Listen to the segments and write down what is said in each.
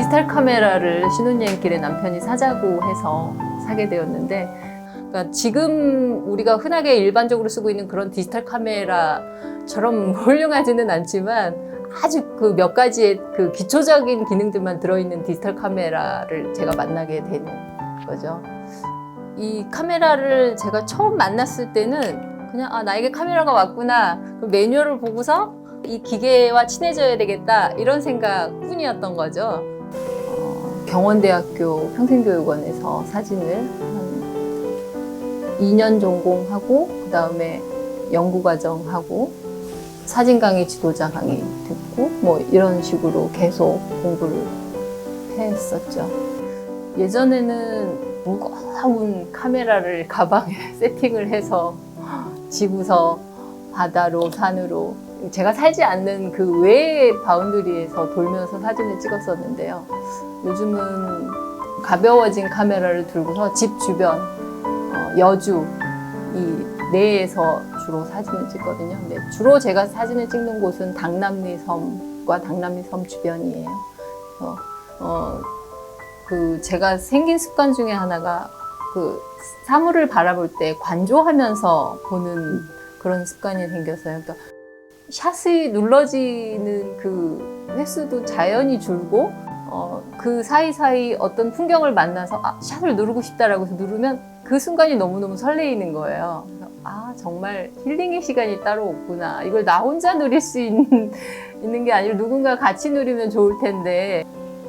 디지털 카메라를 신혼여행길에 남편이 사자고 해서 사게 되었는데 그러니까 지금 우리가 흔하게 일반적으로 쓰고 있는 그런 디지털 카메라처럼 훌륭하지는 않지만 아주 그 몇 가지의 그 기초적인 기능들만 들어있는 디지털 카메라를 제가 만나게 된 거죠. 이 카메라를 제가 처음 만났을 때는 그냥 아 나에게 카메라가 왔구나 그 매뉴얼을 보고서 이 기계와 친해져야 되겠다 이런 생각뿐이었던 거죠. 어, 경원대학교 평생교육원에서 사진을 한 2년 전공하고 그 다음에 연구과정 하고 사진 강의 지도자 강의 듣고 뭐 이런 식으로 계속 공부를 했었죠. 예전에는 무거운 카메라를 가방에 세팅을 해서 지구서 바다로 산으로 제가 살지 않는 그 외의 바운드리에서 돌면서 사진을 찍었었는데요. 요즘은 가벼워진 카메라를 들고서 집 주변 어, 여주 이 내에서 주로 사진을 찍거든요. 근데 주로 제가 사진을 찍는 곳은 당남리 섬과 당남리 섬 주변이에요. 그래서 어, 그 제가 생긴 습관 중에 하나가 그 사물을 바라볼 때 관조하면서 보는 그런 습관이 생겼어요. 그러니까 샷이 눌러지는 그 횟수도 자연히 줄고 어, 그 사이사이 어떤 풍경을 만나서 아, 샷을 누르고 싶다라고 해서 누르면 그 순간이 너무너무 설레이는 거예요. 아 정말 힐링의 시간이 따로 없구나. 이걸 나 혼자 누릴 수 있는, 있는 게 아니라 누군가 같이 누리면 좋을 텐데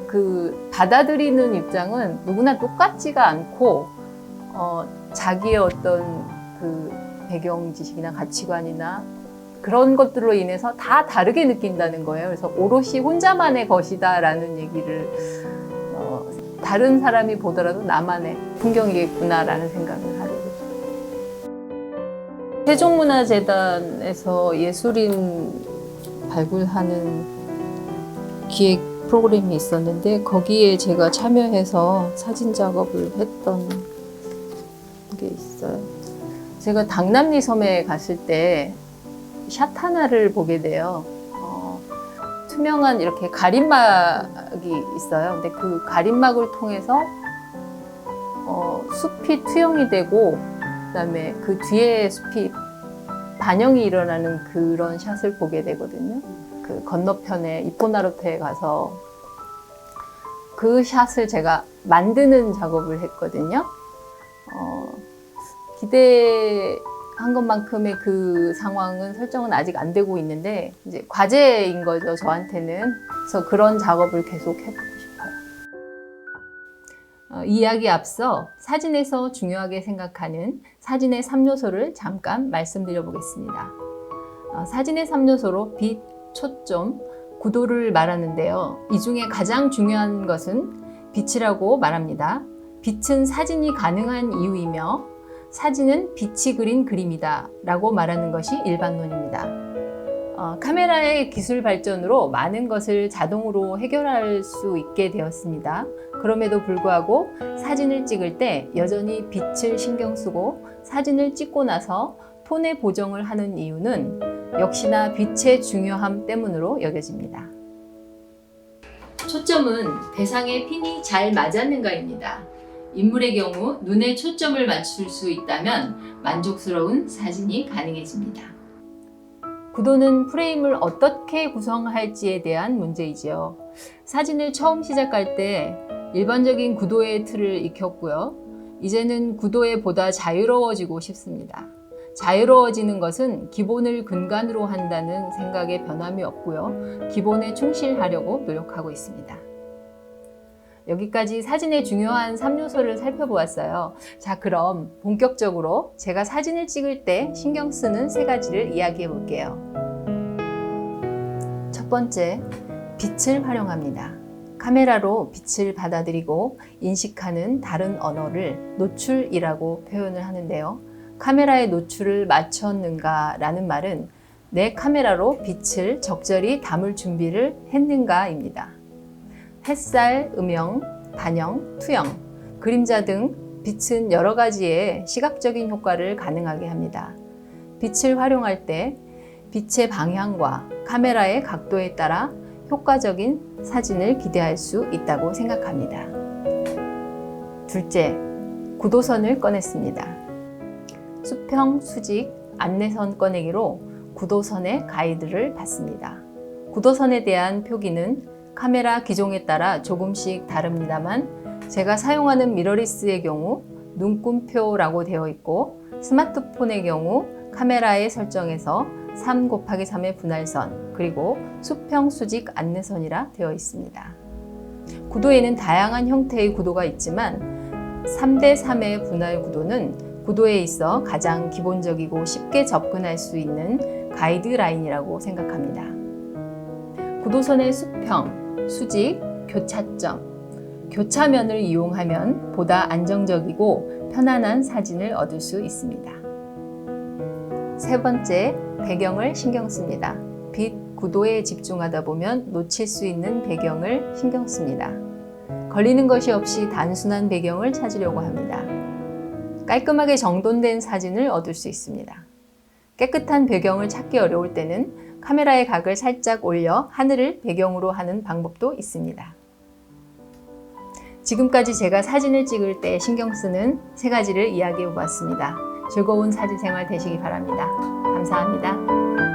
그 받아들이는 입장은 누구나 똑같지가 않고 어, 자기의 어떤 그 배경 지식이나 가치관이나 그런 것들로 인해서 다 다르게 느낀다는 거예요. 그래서 오롯이 혼자만의 것이다라는 얘기를 어, 다른 사람이 보더라도 나만의 풍경이겠구나라는 생각을 하게 되죠. 세종문화재단에서 예술인 발굴하는 기획 프로그램이 있었는데 거기에 제가 참여해서 사진 작업을 했던 게 있어요. 제가 당남리 섬에 갔을 때 샷 하나를 보게 돼요. 어, 투명한 이렇게 가림막이 있어요. 근데 그 가림막을 통해서 어, 숲이 투영이 되고 그다음에 그 뒤에 숲이 반영이 일어나는 그런 샷을 보게 되거든요. 그 건너편에 이포나루테에 가서 그 샷을 제가 만드는 작업을 했거든요. 어, 기대 한 것만큼의 그 상황은 설정은 아직 안 되고 있는데 이제 과제인 거죠 저한테는. 그래서 그런 작업을 계속 해보고 싶어요. 어, 이야기 앞서 사진에서 중요하게 생각하는 사진의 3요소를 잠깐 말씀드려 보겠습니다. 어, 사진의 3요소로 빛, 초점, 구도를 말하는데요. 이 중에 가장 중요한 것은 빛이라고 말합니다. 빛은 사진이 가능한 이유이며 사진은 빛이 그린 그림이다 라고 말하는 것이 일반론입니다. 어, 카메라의 기술 발전으로 많은 것을 자동으로 해결할 수 있게 되었습니다. 그럼에도 불구하고 사진을 찍을 때 여전히 빛을 신경 쓰고 사진을 찍고 나서 톤의 보정을 하는 이유는 역시나 빛의 중요함 때문으로 여겨집니다. 초점은 대상의 핀이 잘 맞았는가입니다. 인물의 경우 눈에 초점을 맞출 수 있다면 만족스러운 사진이 가능해집니다. 구도는 프레임을 어떻게 구성할지에 대한 문제이지요. 사진을 처음 시작할 때 일반적인 구도의 틀을 익혔고요. 이제는 구도에 보다 자유로워지고 싶습니다. 자유로워지는 것은 기본을 근간으로 한다는 생각에 변함이 없고요. 기본에 충실하려고 노력하고 있습니다. 여기까지 사진의 중요한 3요소를 살펴보았어요. 자, 그럼 본격적으로 제가 사진을 찍을 때 신경 쓰는 세 가지를 이야기해 볼게요. 첫 번째, 빛을 활용합니다. 카메라로 빛을 받아들이고 인식하는 다른 언어를 노출이라고 표현을 하는데요. 카메라의 노출을 맞췄는가 라는 말은 내 카메라로 빛을 적절히 담을 준비를 했는가입니다. 햇살, 음영, 반영, 투영, 그림자 등 빛은 여러 가지의 시각적인 효과를 가능하게 합니다. 빛을 활용할 때 빛의 방향과 카메라의 각도에 따라 효과적인 사진을 기대할 수 있다고 생각합니다. 둘째, 구도선을 꺼냈습니다. 수평, 수직, 안내선 꺼내기로 구도선의 가이드를 받습니다. 구도선에 대한 표기는 카메라 기종에 따라 조금씩 다릅니다만 제가 사용하는 미러리스의 경우 눈금표라고 되어 있고 스마트폰의 경우 카메라의 설정에서 3 곱하기 3의 분할선 그리고 수평 수직 안내선이라 되어 있습니다. 구도에는 다양한 형태의 구도가 있지만 3대 3의 분할 구도는 구도에 있어 가장 기본적이고 쉽게 접근할 수 있는 가이드라인이라고 생각합니다. 구도선의 수평, 수직, 교차점, 교차면을 이용하면 보다 안정적이고 편안한 사진을 얻을 수 있습니다. 세 번째, 배경을 신경 씁니다. 빛, 구도에 집중하다 보면 놓칠 수 있는 배경을 신경 씁니다. 걸리는 것이 없이 단순한 배경을 찾으려고 합니다. 깔끔하게 정돈된 사진을 얻을 수 있습니다. 깨끗한 배경을 찾기 어려울 때는 카메라의 각을 살짝 올려 하늘을 배경으로 하는 방법도 있습니다. 지금까지 제가 사진을 찍을 때 신경 쓰는 세 가지를 이야기해 보았습니다. 즐거운 사진 생활 되시기 바랍니다. 감사합니다.